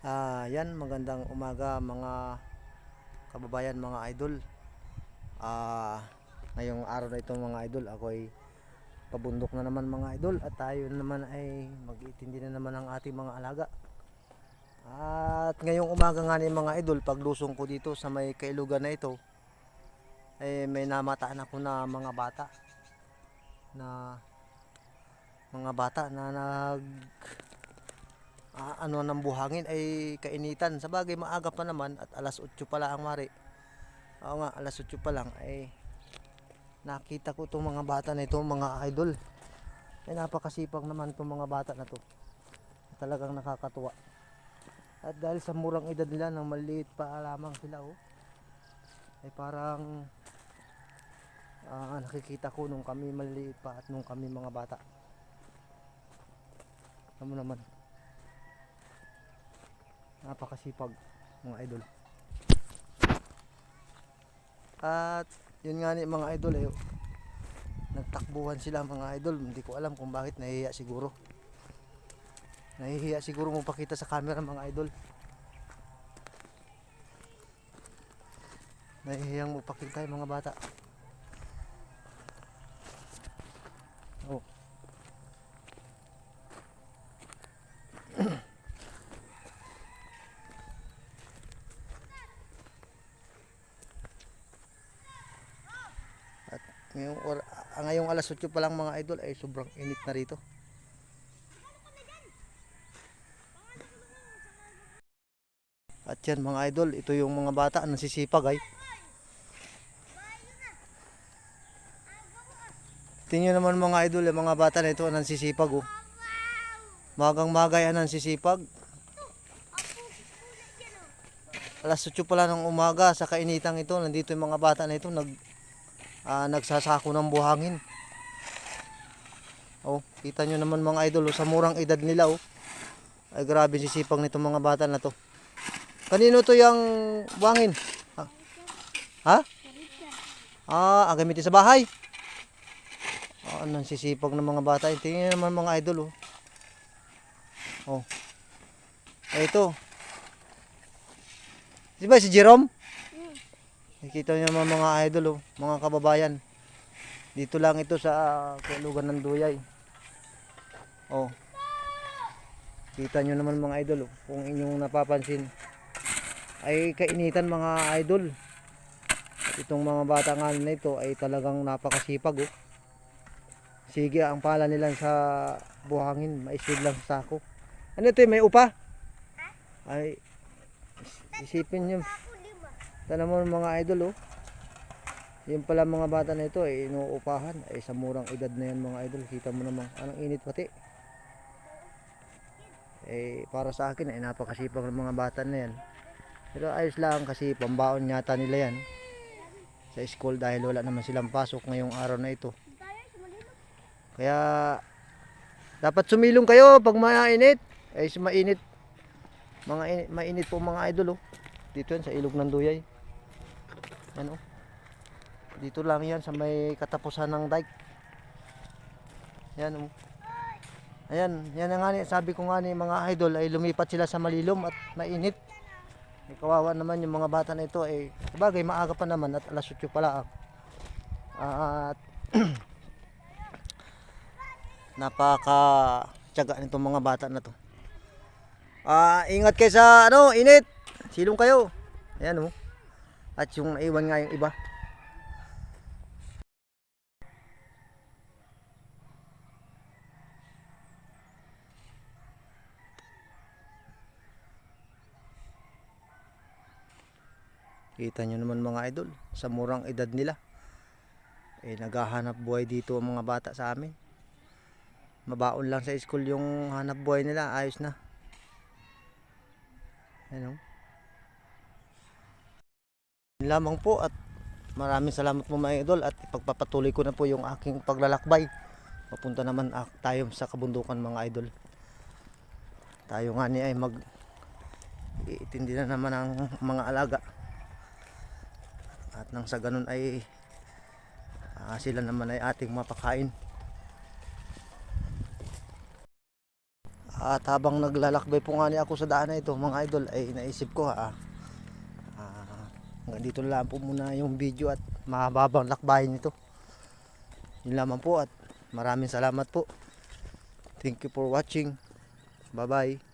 Ah, yan magandang umaga mga kababayan, mga idol. Ah, ngayong araw na ito mga idol, ako ay pabundok na naman mga idol at tayo naman ay mag-itindi na naman ang ating mga alaga. At ngayong umaga nga ni mga idol, paglusong ko dito sa may kailugan na ito, eh may namataan ako na mga bata na mga bata na nag ah, ano ng buhangin ay kainitan. Sa bagay maaga pa naman at alas 8 pala ang mari. Oo nga, alas 8 pa lang ay nakita ko itong mga bata na ito, mga idol. Ay napakasipag naman itong mga bata na to. Talagang nakakatuwa. At dahil sa murang edad nila, nang maliit pa lamang sila oh. Ay parang ah, nakikita ko nung kami maliit pa at nung kami mga bata. Ano naman napakasipag mga idol. At yun nga ni mga idol eh nagtakbuhan sila mga idol. Hindi ko alam kung bakit nahihiya siguro. Nahihiya siguro mo pakita sa camera mga idol. Nahihiyang mo pakita yung mga bata oh Ngayong, or, ah, ngayong alas 8 pa lang mga idol ay sobrang init na rito. At yan mga idol, ito yung mga bata na sisipag ay. Tingnan naman mga idol, yung mga bata na ito ang sisipag oh. Magang magay ang sisipag. Alas 8 pa lang ng umaga sa kainitang ito, nandito yung mga bata na ito nag ah, nagsasako ng buhangin. Oh, kita nyo naman mga idol, oh, sa murang edad nila oh. Ay grabe sisipag nitong mga bata na to. Kanino to yung buhangin? Ha? Ha? Ah, gamitin sa bahay. Ah, anong sisipag ng mga bata. Tingnan naman mga idol oh. Oh. Eh, ito. Di ba si Jerome? Nakikita niyo naman mga idol, oh, mga kababayan. Dito lang ito sa uh, Kailugan ng Duyay. Oh. Kita niyo naman mga idol, oh, kung inyong napapansin ay kainitan mga idol. At itong mga bata nga na ito ay talagang napakasipag oh. Sige ang pala nila sa buhangin, maisid lang sa sako. Ano ito, may upa? Ay isipin niyo. Tala mo mga idol oh. Yung pala mga bata na ito ay inuupahan ay sa murang edad na yan mga idol. Kita mo naman anong init pati. Eh para sa akin ay napakasipag ng mga bata na yan. Pero ayos lang kasi pambaon yata nila yan sa school dahil wala naman silang pasok ngayong araw na ito. Kaya dapat sumilong kayo pag mainit. Ay mainit. Mga init, mainit po mga idol oh. Dito yan sa ilog ng Duyay. Yan oh. Dito lang yan sa may katapusan ng dike. Yan oh. Ayan, yan nga ni, sabi ko nga ni mga idol ay lumipat sila sa malilom at mainit. Ay, kawawa naman yung mga bata na ito ay bagay maaga pa naman at alas 8 pala. At napaka tiyaga nitong mga bata na to. Ah, ingat kayo sa ano, init. Silong kayo. Ayan oh. At yung naiwan nga yung iba. Kita nyo naman mga idol, sa murang edad nila. Eh, naghahanap buhay dito ang mga bata sa amin. Mabaon lang sa school yung hanap buhay nila, ayos na. Ano? Yun lamang po at maraming salamat po mga idol at pagpapatuloy ko na po yung aking paglalakbay. Papunta naman ak- tayo sa kabundukan mga idol. Tayo nga ni ay mag iitindi na naman ang mga alaga. At nang sa ganun ay ah, sila naman ay ating mapakain. At habang naglalakbay po nga ni ako sa daan na ito mga idol ay naisip ko ha. Hanggang dito lang po muna yung video at mahababang lakbayin ito. Yun lamang po at maraming salamat po. Thank you for watching. Bye bye.